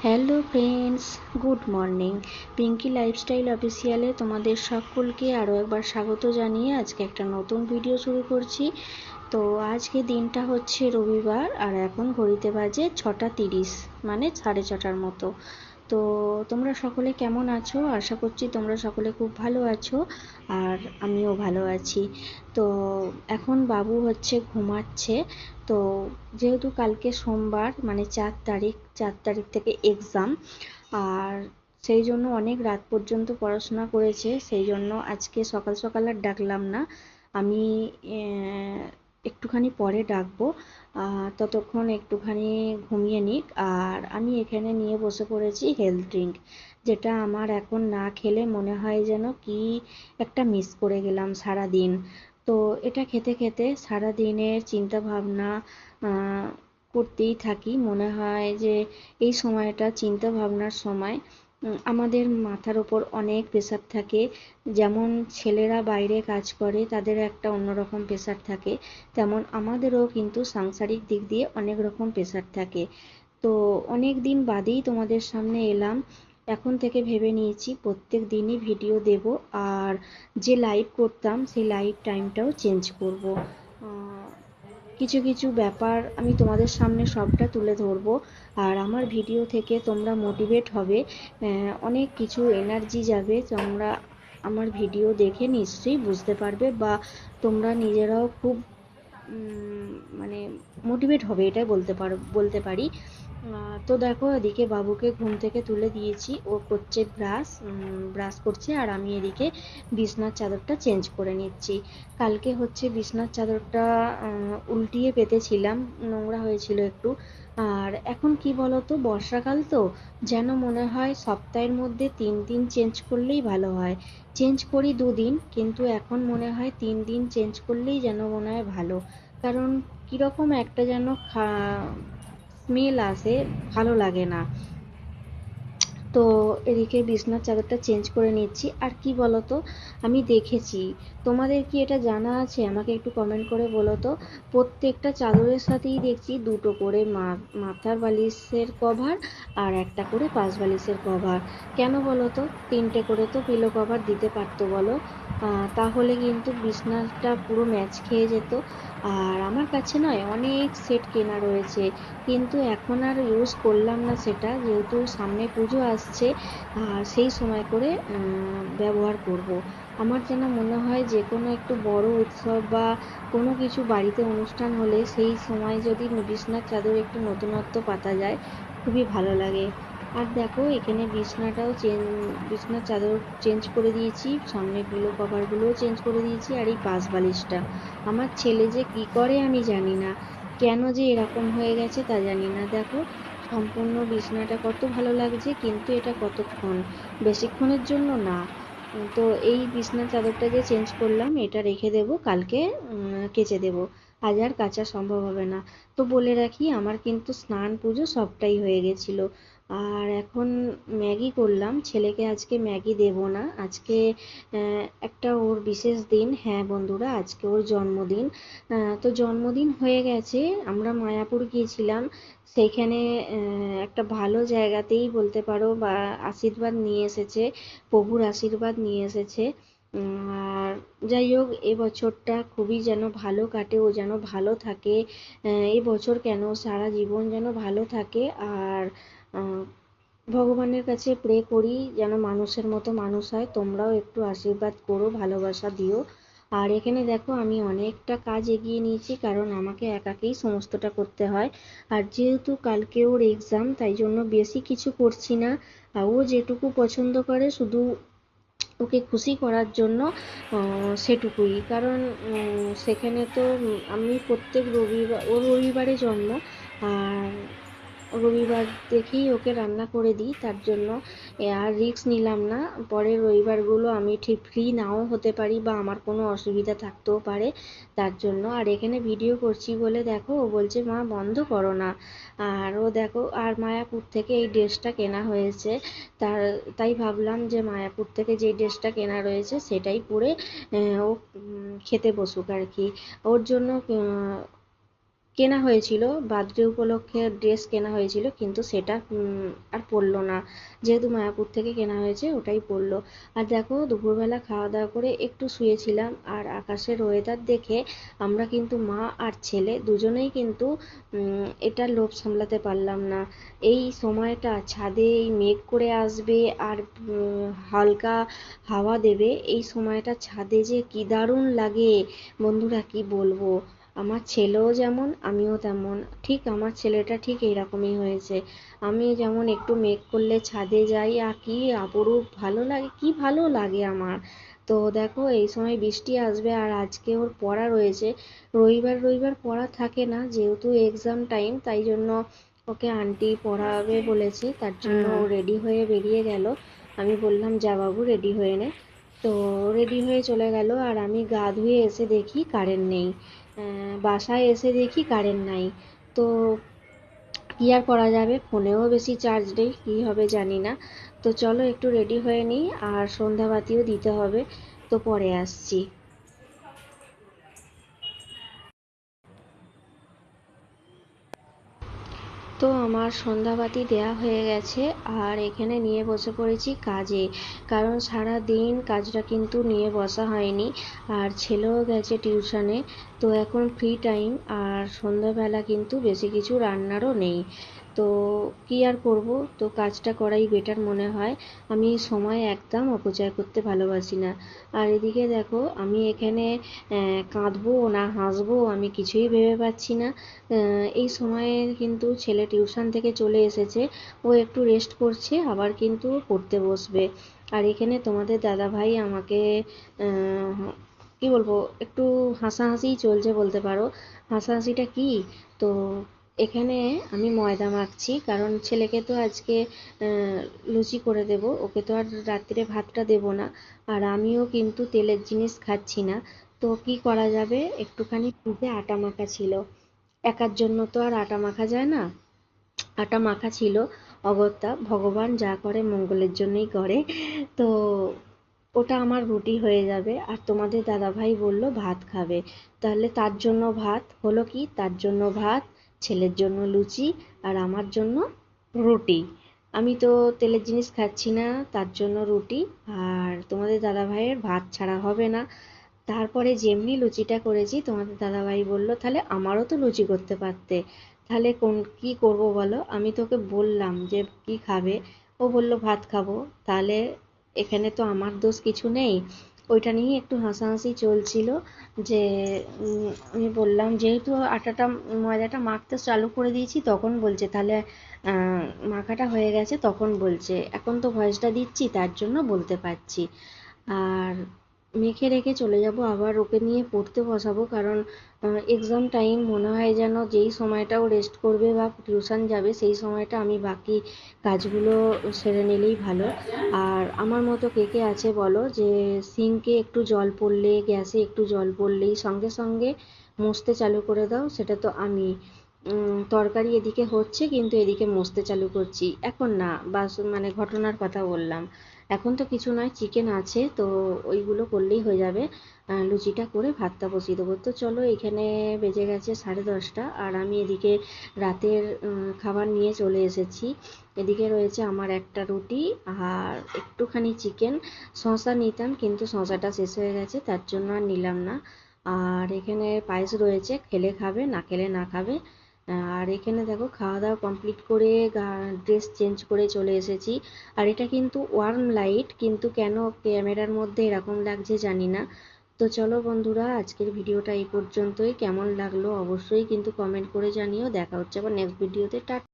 Hello friends, good morning. Pinky lifestyle অফিসিয়ালে তোমাদের সকলকে আরও একবার স্বাগত জানিয়ে আজকে একটা নতুন ভিডিও শুরু করছি। তো আজকে দিনটা হচ্ছে রবিবার আর এখন ঘড়িতে বাজে ছটা তিরিশ মানে সাড়ে ছটার মতো। তো তোমরা সকলে কেমন আছো? আশা করছি তোমরা সকলে খুব ভালো আছো আর আমিও ভালো আছি। তো এখন বাবু হচ্ছে ঘুমাচ্ছে। তো যেহেতু কালকে সোমবার মানে চার তারিখ চার তারিখ থেকে এক্সাম আর সেই জন্য অনেক রাত পর্যন্ত পড়াশোনা করেছে, সেই জন্য আজকে সকাল সকাল আর ডাকলাম না। আমি একটুখানি পরে ডাকবো ততক্ষণ একটুখানি ঘুমিয়ে নিক, আর আমি এখানে নিয়ে বসে পড়েছি হেলথ ড্রিঙ্ক যেটা আমার এখন না খেলে মনে হয় যেন কি একটা মিস করে গেলাম সারা দিন তো এটা খেতে খেতে সারা দিনের চিন্তা ভাবনা করতেই থাকি। মনে হয় যে এই সময়টা চিন্তা ভাবনার সময় আমাদের মাথার ওপর অনেক প্রেশার থাকে। যেমন ছেলেরা বাইরে কাজ করে, তাদের একটা অন্যরকম প্রেশার থাকে। তেমন আমাদেরও কিন্তু সাংসারিক দিক দিয়ে অনেক রকম প্রেশার থাকে। তো অনেক দিন বাদেই তোমাদের সামনে এলাম। এখন থেকে ভেবে নিয়েছি, প্রত্যেক দিনই ভিডিও দেব আর যে লাইভ করতাম সেই লাইভ টাইমটাও চেঞ্জ করব। কিছু কিছু ব্যাপার আমি তোমাদের সামনে সবটা তুলে ধরবো আর আমার ভিডিও থেকে তোমরা মোটিভেট হবে। অনেক কিছু এনার্জি যাবে, তোমরা আমার ভিডিও দেখে নিশ্চয়ই বুঝতে পারবে বা তোমরা নিজেরাও খুব মানে মোটিভেট হবে, এটাই বলতে পারো, বলতে পারি। তো দেখো, এদিকে বাবুকে ঘুম থেকে তুলে দিয়েছি। ও করছে ব্রাশ ব্রাশ করছে, আর আমি এদিকে বিছনার চাদরটা চেঞ্জ করে নিচ্ছি। কালকে হচ্ছে বিছনার চাদরটা উল্টিয়ে পেতেছিলাম, নোংরা হয়েছিল একটু। আর এখন কি বলতো, বর্ষাকাল তো, যেন মনে হয় সপ্তাহের মধ্যে তিন দিন চেঞ্জ করলেই ভালো হয়। চেঞ্জ করি দুদিন, কিন্তু এখন মনে হয় তিন দিন চেঞ্জ করলেই যেন মনে হয় ভালো। কারণ কীরকম একটা যেন খা স্মেল আছে ভালো লাগে না। তো এদিকে বিছনার চাদরটা চেঞ্জ করে নিচ্ছি। আর কি বলতো? আমি দেখেছি। তোমাদের কি এটা জানা আছে? আমাকে একটু কমেন্ট করে বলো তো। প্রত্যেকটা চাদরের সাথেই দেখছি দুটো করে মাথার বালিশের কভার আর একটা করে পাশ বালিশের কভার কেন বলো তো তিনটে করে তো পিলো কভার দিতে পারতো বলো। তাহলে কিন্তু বিছনাটা পুরো ম্যাচ খেয়ে যেত। আর আমার কাছে নয় অনেক সেট কেনা রয়েছে। কিন্তু এখন আর ইউজ করলাম না সেটা। যেহেতু সামনে পুজো আসছে আর সেই সময় করে ব্যবহার করব। আমার যেন মনে হয় যে কোনো একটু বড় উৎসব বা কোনো কিছু বাড়িতে অনুষ্ঠান হলে সেই সময় যদি বিছনার চাদর একটু নতুনত্ব পাতা যায়, খুবই ভালো লাগে। আর দেখো, এখানে বিছনাটাও চেঞ্জ বিছনার চাদর চেঞ্জ করে দিয়েছি সামনে পিলো কভারগুলোও চেঞ্জ করে দিয়েছি, আর এই পাশ বালিশটা। আমার ছেলে যে কি করে আমি জানি না। কেন যে এরকম হয়ে গেছে তা জানি না। দেখো সম্পূর্ণ বিছানাটা কত ভালো লাগছে, কিন্তু এটা কতক্ষণ? বেশিক্ষণের জন্য না। তো এই বিছানার চাদরটা যে চেঞ্জ করলাম, এটা রেখে দেবো, কালকে কেচে দেব। আজ আর কাচা সম্ভব হবে না। তো বলে রাখি, আমার কিন্তু স্নান পুজো সবটাই হয়ে গেছিল। আর এখন ম্যাগি করলাম। ছেলেকে আজকে ম্যাগি দেব না। আজকে একটা ওর বিশেষ দিন। হ্যাঁ বন্ধুরা, আজকে ওর জন্মদিন। তো জন্মদিন হয়ে গেছে। আমরা মায়াপুর গিয়েছিলাম। সেইখানে একটা ভালো জায়গাতেই বলতে পারো বা আশীর্বাদ নিয়ে এসেছে, প্রভুর আশীর্বাদ নিয়ে এসেছে। আর যাই হোক এবছরটা খুবই যেন ভালো কাটে। ও যেন ভালো থাকে। এবছর কেন? সারা জীবন যেন ভালো থাকে। আর ভগবানের কাছে প্রে করি যেন মানুষের মতো মানুষ হয়। তোমরাও একটু আশীর্বাদ করো, ভালোবাসা দিও। আর এখানে দেখো, আমি অনেকটা কাজ এগিয়ে নিয়েছি, কারণ আমাকে একাকেই সমস্তটা করতে হয়। আর যেহেতু কালকে ওর এক্সাম তাই জন্য বেশি কিছু করছি না। ও যেটুকু পছন্দ করে, শুধু ওকে খুশি করার জন্য সেটুকুই। কারণ সেখানে তো আমি প্রত্যেক রবিবার, ও রবিবারে জন্ম, আর রবিবার দেখেই ওকে রান্না করে দিই, তার জন্য আর রিস্ক নিলাম না। পরের রবিবারগুলো আমি ঠিক ফ্রি নাও হতে পারি বা আমার কোনো অসুবিধা থাকতেও পারে, তার জন্য। আর এখানে ভিডিও করছি বলে দেখো, ও বলছে, মা, বন্ধ করো না। আর ও দেখো, আর মায়াপুর থেকে এই ড্রেসটা কেনা হয়েছে। তার, তাই ভাবলাম যে মায়াপুর থেকে যে ড্রেসটা কেনা রয়েছে, সেটাই পরে ও খেতে বসুক আর কি। ওর জন্য কেনা হয়েছিল বার্থডে উপলক্ষে ড্রেস কেনা হয়েছিল, কিন্তু সেটা আর পরলো না। যেহেতু মায়াপুর থেকে কেনা হয়েছে, ওটাই পরলো আর দেখো, দুপুরবেলা খাওয়া দাওয়া করে একটু শুয়েছিলাম, আর আকাশের ওয়েদার দেখে আমরা কিন্তু মা আর ছেলে দুজনেই কিন্তু এটা লোভ সামলাতে পারলাম না। এই সময়টা ছাদে এই মেঘ করে আসবে আর হালকা হাওয়া দেবে, এই সময়টা ছাদে যে কি দারুণ লাগে, বন্ধুরা কি বলব? আমার ছেলেও যেমন আমিও তেমন। ঠিক আমার ছেলেটা ঠিক এইরকমই হয়েছে। আমি যেমন একটু মেঘ করলে ছাদে যাই আর কি অপরূপ ভালো লাগে কি ভালো লাগে আমার। তো দেখো এই সময় বৃষ্টি আসবে আর আজকে ওর পড়া রয়েছে। রবিবার রবিবার পড়া থাকে না যেহেতু এক্সাম টাইম তাই জন্য ওকে আন্টি পড়াবে বলেছে তার জন্য ও রেডি হয়ে বেরিয়ে গেল। আমি বললাম যা বাবু রেডি হয়ে নে। তো রেডি হয়ে চলে গেল আর আমি গা ধুয়ে এসে দেখি কারেন্ট নেই। বাসায় এসে দেখি কারেন্ট নাই। তো কি আর করা যাবে? ফোনেও বেশি চার্জ নেই, কি হবে জানি না। তো চলো একটু রেডি হয়ে নিই, আর সন্ধ্যাবাতিও দিতে হবে। তো পরে আসছি। তো আমার সন্ধ্যাবাতি দেয়া হয়ে গেছে, আর এখানে নিয়ে বসে পড়েছি কাজে। কারণ সারা দিন কাজটা কিন্তু নিয়ে বসা হয়নি, আর ছেলেও গেছে টিউশনে, তো এখন ফ্রি টাইম আর সন্ধ্যাবেলা কিন্তু বেশি কিছু রান্নারও নেই। তো কি আর করব? তো কাজটা করাই বেটার মনে হয়। আমি সময় একদম অপচয় করতে ভালোবাসি না। আর এদিকে দেখো, আমি এখানে কাঁদবো না হাসবো, আমি কিছুই ভেবে পাচ্ছি না। এই সময়ে কিন্তু ছেলে টিউশন থেকে চলে এসেছে। ও একটু রেস্ট করছে, আবার কিন্তু পড়তে বসবে। আর এখানে তোমাদের দাদা ভাই আমাকে কি বলব, একটু হাসাহাসিই চলছে বলতে পারো। হাসাহাসিটা কি? তো এখানে আমি ময়দা মাখছি, কারণ ছেলেকে তো আজকে লুচি করে দেব। ওকে তো আর রাত্রে ভাতটা দেব না। আর আমিও কিন্তু তেলের জিনিস খাচ্ছি না। তো কি করা যাবে? একটুখানি ফ্রিজে আটা মাখা ছিল। একার জন্য তো আর আটা মাখা যায় না। আটা মাখা ছিল, অগত্যা। ভগবান যা করে মঙ্গলের জন্যই করে। তো ওটা আমার রুটি হয়ে যাবে। আর তোমাদের দাদাভাই বলল, ভাত খাবে। তাহলে তার জন্য ভাত। হলো কি? তার জন্য ভাত। ছেলের জন্য লুচি আর আমার জন্য রুটি। আমি তো তেলের জিনিস খাচ্ছি না, তার জন্য রুটি। আর তোমাদের দাদাভাইয়ের ভাত ছাড়া হবে না। তারপরে যেমনি লুচিটা করেছি, তোমাদের দাদাভাই বলল, তাহলে আমারও তো লুচি করতে পারতে। তাহলে কোন, কি করব বলো? আমি তোকে বললাম যে, কি খাবে? ও বলল, ভাত খাব। তাহলে এখানে তো আমার দোষ কিছু নেই। ওইটা নিয়েই একটু হাসাহাসি চলছিল যে আমি বললাম, যেহেতু আটাটা ময়দাটা মাখতে চালু করে দিয়েছি, তখন বলছে, তাহলে মাখাটা হয়ে গেছে, তখন বলছে, এখন তো ভয়েসটা দিচ্ছি, তার জন্য বলতে পারছি। আর মেখে রেখে চলে যাব, আবার ওকে নিয়ে পড়তে বসাবো, কারণ এক্সাম টাইম মনে হয় যেন যেই সময়টা ও রেস্ট করবে বা টিউশন যাবে সেই সময়টা আমি বাকি কাজগুলো সেরে নিলেই ভালো। আর আমার মতো কে কে আছে বলো যে সিঙ্কে একটু জল পড়লে, গ্যাসে একটু জল পড়লেই সঙ্গে সঙ্গে মুছতে চালু করে দাও, সেটা তো আমি। তরকারি এদিকে হচ্ছে, কিন্তু এদিকে মুছতে চালু করছি। এখন না, বাস মানে ঘটনার কথা বললাম। এখন তো কিছু নয় চিকেন আছে, তো ওইগুলো করলেই হয়ে যাবে। লুচিটা করে ভাতটা বসিয়ে দেবো। তো চলো, এখানে বেজে গেছে সাড়ে দশটা, আর আমি এদিকে রাতের খাবার নিয়ে চলে এসেছি। এদিকে রয়েছে আমার একটা রুটি আর একটুখানি চিকেন শসা নিতাম, কিন্তু শসাটা শেষ হয়ে গেছে, তার জন্য আর নিলাম না। আর এখানে পায়েস রয়েছে, খেলে খাবে, না খেলে না খাবে। আর এখানে দেখো খাওয়া দাওয়া কমপ্লিট করে ড্রেস চেঞ্জ করে চলে এসেছি। আর এটা কিন্তু ওয়ার্ম লাইট কিন্তু কেন ক্যামেরার মধ্যে এরকম লাগছে জানি না। তো চলো বন্ধুরা, আজকের ভিডিওটা এই পর্যন্তই। কেমন লাগল অবশ্যই কিন্তু কমেন্ট করে জানিও। দেখা হচ্ছে আবার নেক্সট ভিডিওতে টাটা